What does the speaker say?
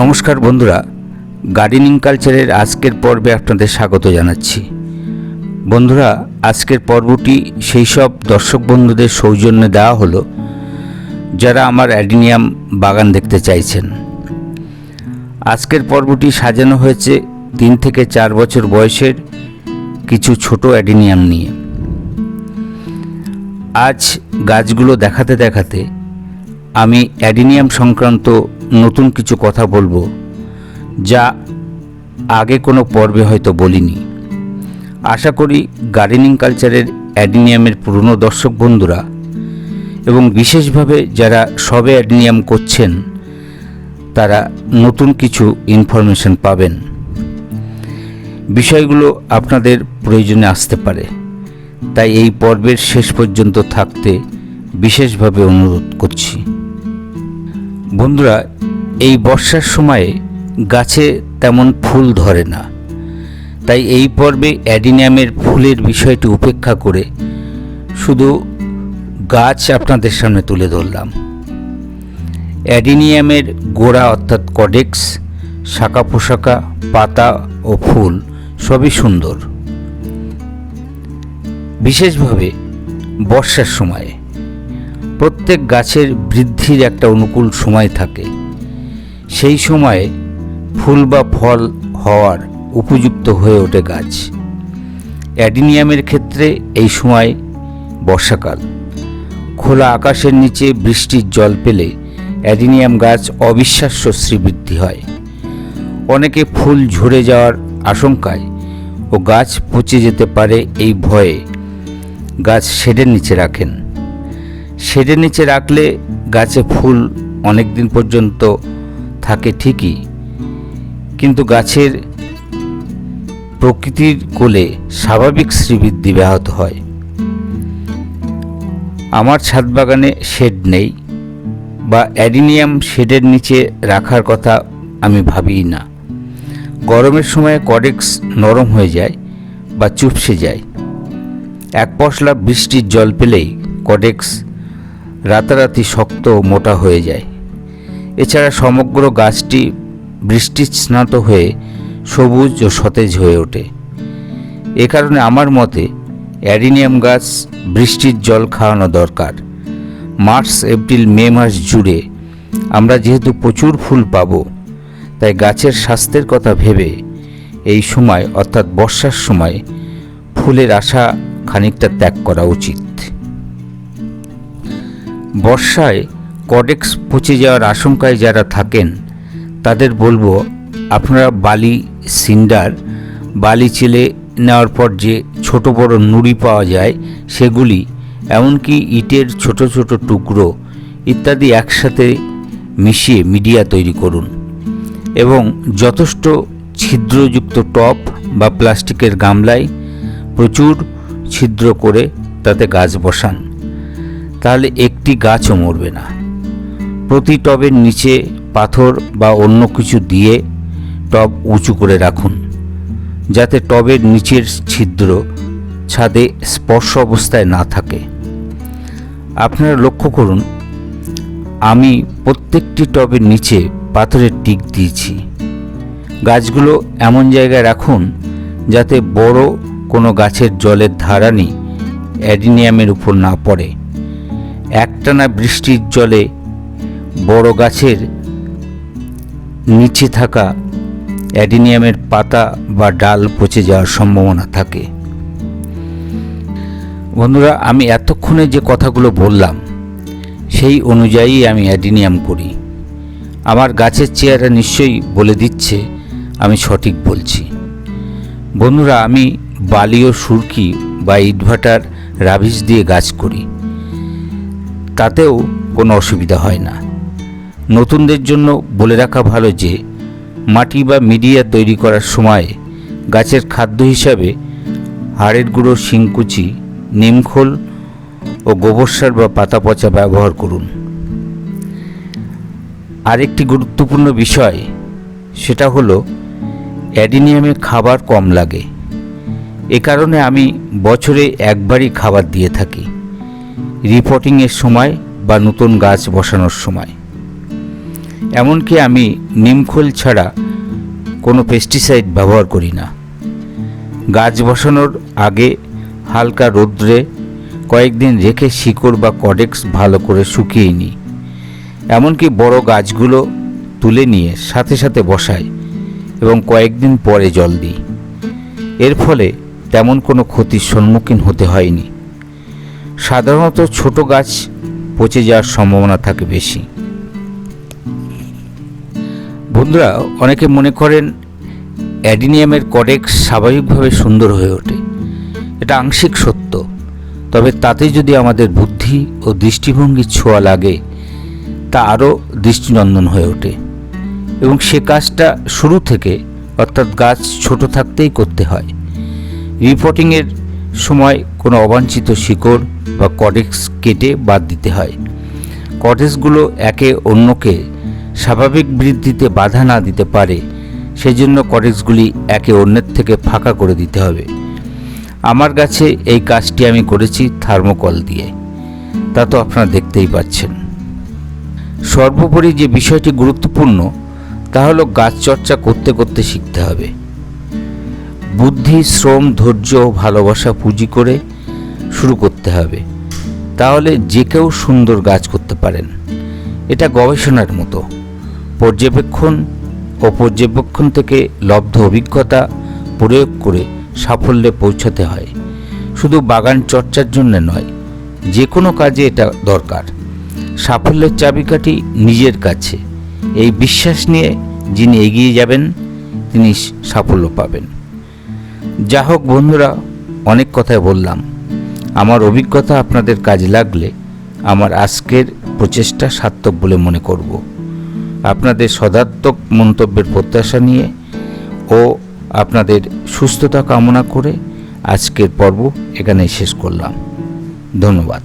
নমস্কার বন্ধুরা গার্ডেনিং কালচারের আজকের পর্বে আপনাদের স্বাগত জানাচ্ছি। বন্ধুরা, আজকের পর্বটি সেই সব দর্শক বন্ধুদের সৌজন্যে দেওয়া হলো, যারা আমার অ্যাডিনিয়াম বাগান দেখতে চাইছেন। আজকের পর্বটি সাজানো হয়েছে তিন থেকে চার বছর বয়সের কিছু ছোট অ্যাডিনিয়াম নিয়ে। আজ গাছগুলো দেখাতে দেখাতে আমি অ্যাডিনিয়াম সংক্রান্ত নতুন কিছু কথা বলব, যা আগে কোনো পর্বে হয়তো বলিনি। আশা করি গার্ডেনিং কালচারের অ্যাডিনিয়ামের পুরনো দর্শক বন্ধুরা এবং বিশেষভাবে যারা সবে অ্যাডিনিয়াম করছেন, তারা নতুন কিছু ইনফরমেশন পাবেন। বিষয়গুলো আপনাদের প্রয়োজনে আসতে পারে। তাই এই পর্বের শেষ পর্যন্ত থাকতে বিশেষভাবে অনুরোধ করছি। বন্ধুরা, এই বর্ষার সময়ে গাছে তেমন ফুল ধরে না। তাই এই পর্বে অ্যাডিনিয়ামের ফুলের বিষয়টি উপেক্ষা করে শুধু গাছ আপনাদের সামনে তুলে ধরলাম। অ্যাডিনিয়ামের গোড়া অর্থাৎ কডেক্স, শাখা পোশাকা পাতা ও ফুল সবই সুন্দর। বিশেষভাবে বর্ষার সময়ে প্রত্যেক গাছের বৃদ্ধির একটা অনুকূল সময় থাকে। সেই সময়ে ফুল বা ফল হওয়ার উপযুক্ত হয়ে ওঠে গাছ। অ্যাডিনিয়ামের ক্ষেত্রে এই সময় বর্ষাকাল। খোলা আকাশের নিচে বৃষ্টির জল পেলে অ্যাডিনিয়াম গাছ অবিশ্বাস্য শ্রীবৃদ্ধি হয়। অনেকে ফুল ঝরে যাওয়ার আশঙ্কায় ও গাছ পচে যেতে পারে এই ভয়ে গাছ শেডের নিচে রাখেন। শেডের নিচে রাখলে গাছে ফুল অনেক দিন পর্যন্ত থাকে ঠিকই, কিন্তু গাছের প্রকৃতির কোলে স্বাভাবিক শ্রীবৃদ্ধি ব্যাহত হয়। আমার ছাদ বাগানে শেড নেই বা অ্যাডিনিয়াম শেডের নিচে রাখার কথা আমি ভাবিই না। গরমের সময় কডেক্স নরম হয়ে যায় বা চুপসে যায়। এক পশলা বৃষ্টির জল পেলেই কডেক্স রাতারাতি শক্ত ও মোটা হয়ে যায়। এছাড়া সমগ্র গাছটি বৃষ্টি স্নাত হয়ে সবুজ ও সতেজ হয়ে ওঠে। এ কারণে আমার মতে অ্যাডিনিয়াম গাছ বৃষ্টির জল খাওয়ানো দরকার। মার্চ, এপ্রিল, মে মাস জুড়ে আমরা যেহেতু প্রচুর ফুল পাবো, তাই গাছের স্বাস্থ্যের কথা ভেবে এই সময় অর্থাৎ বর্ষার সময় ফুলের আশা খানিকটা ত্যাগ করা উচিত। বর্ষায় কডেক্স পচে যাওয়ার আশঙ্কায় যারা থাকেন, তাদের বলব, আপনারা বালি সিন্ডার, বালি চেলে নেওয়ার পর যে ছোট বড় নুড়ি পাওয়া যায়, সেগুলি, এমনকি ইটের ছোট ছোট টুকরো ইত্যাদি একসাথে মিশিয়ে মিডিয়া তৈরি করুন এবং যথেষ্ট ছিদ্রযুক্ত টপ বা প্লাস্টিকের গামলায় প্রচুর ছিদ্র করে তাতে গাছ বসান। তাহলে একটি গাছও মরবে না। প্রতি টবের নিচে পাথর বা অন্য কিছু দিয়ে টব উঁচু করে রাখুন, যাতে টবের নিচের ছিদ্র ছাদে স্পর্শ অবস্থায় না থাকে। আপনারা লক্ষ্য করুন, আমি প্রত্যেকটি টবের নিচে পাথরের টিক দিয়েছি। গাছগুলো এমন জায়গায় রাখুন, যাতে বড় কোনো গাছের জলের ধারানি অ্যাডিনিয়ামের উপর না পড়ে। একটানা বৃষ্টির জলে বড় গাছের নিচে থাকা অ্যাডিনিয়ামের পাতা বা ডাল পচে যাওয়ার সম্ভাবনা থাকে। বন্ধুরা, আমি এতক্ষণে যে কথাগুলো বললাম, সেই অনুযায়ী আমি অ্যাডিনিয়াম করি। আমার গাছের চেয়ারা নিশ্চয়ই বলে দিচ্ছে, আমি সঠিক বলছি। বন্ধুরা, আমি বালি ও সুরকি বা ইটভাটার রাভিস দিয়ে গাছ করি। তাতেও কোনো অসুবিধা হয় না। নতুনদের জন্য বলে রাখা ভালো যে, মাটি বা মিডিয়া তৈরি করার সময় গাছের খাদ্য হিসাবে হাড়ের গুঁড়ো, শিংকুচি, নিমখোল ও গোবর সার বা পাতা পচা ব্যবহার করুন। আরেকটি গুরুত্বপূর্ণ বিষয়, সেটা হলো অ্যাডিনিয়ামে খাবার কম লাগে। এ কারণে আমি বছরে একবারই খাবার দিয়ে থাকি। রিপোর্টিংয়ের সময় বা নতুন গাছ বসানোর সময়। এমনকি আমি নিমখোল ছাড়া কোনো পেস্টিসাইড ব্যবহার করি না। গাছ বসানোর আগে হালকা রোদ্রে কয়েকদিন রেখে শিকড় বা কডেক্স ভালো করে শুকিয়ে নিই এমনকি বড় গাছগুলো তুলে নিয়ে সাথে সাথে বসাই এবং কয়েকদিন পরে জল দিই। এর ফলে তেমন কোনো ক্ষতির সম্মুখীন হতে হয়নি। সাধারণত ছোট গাছ পচে যাওয়ার সম্ভাবনা থাকে বেশি। বন্ধুরা, অনেকে মনে করেন অ্যাডিনিয়ামের কডেক্স স্বাভাবিকভাবে সুন্দর হয়ে ওঠে। এটা আংশিক সত্য। তবে তাতে যদি আমাদের বুদ্ধি ও দৃষ্টিভঙ্গির ছোঁয়া লাগে, তা আরও দৃষ্টিনন্দন হয়ে ওঠে। এবং সে কাজটা শুরু থেকে অর্থাৎ গাছ ছোট থাকতেই করতে হয়। রিপোর্টিংয়ের সময় কোনো অবাঞ্ছিত শিকড় বা কডেক্স কেটে বাদ দিতে হয়। কডেক্সগুলো একে অন্যকে স্বাভাবিক বৃদ্ধিতে বাধা না দিতে পারে, সেজন্য কডেক্সগুলি একে অন্যের থেকে ফাঁকা করে দিতে হবে। আমার কাছে এই কাজটি আমি করেছি থার্মোকল দিয়ে। তা তো আপনারা দেখতেই পাচ্ছেন। সর্বোপরি যে বিষয়টি গুরুত্বপূর্ণ, তা হলো গাছ চর্চা করতে করতে শিখতে হবে। বুদ্ধি, শ্রম, ধৈর্য ভালোবাসা পুঁজি করে শুরু করতে হবে। তাহলে যে কেউ সুন্দর গাছ করতে পারেন। এটা গবেষণার মতো। পর্যবেক্ষণ ও পর্যবেক্ষণ থেকে লব্ধ অভিজ্ঞতা প্রয়োগ করে সাফল্যে পৌঁছাতে হয়। শুধু বাগান চর্চার জন্য নয় যে কোনো কাজে এটা দরকার। সাফল্যের চাবিকাঠি নিজের কাছে। এই বিশ্বাস নিয়ে যিনি এগিয়ে যাবেন, তিনি সাফল্য পাবেন। যা হোক বন্ধুরা, অনেক কথাই বললাম। আমার অভিজ্ঞতা আপনাদের কাজে লাগলে আমার আজকের প্রচেষ্টা সার্থক বলে মনে করব। আপনাদের সদার্থক মন্তব্যের প্রত্যাশা নিয়ে ও আপনাদের সুস্থতা কামনা করে আজকের পর্ব এখানেই শেষ করলাম। ধন্যবাদ।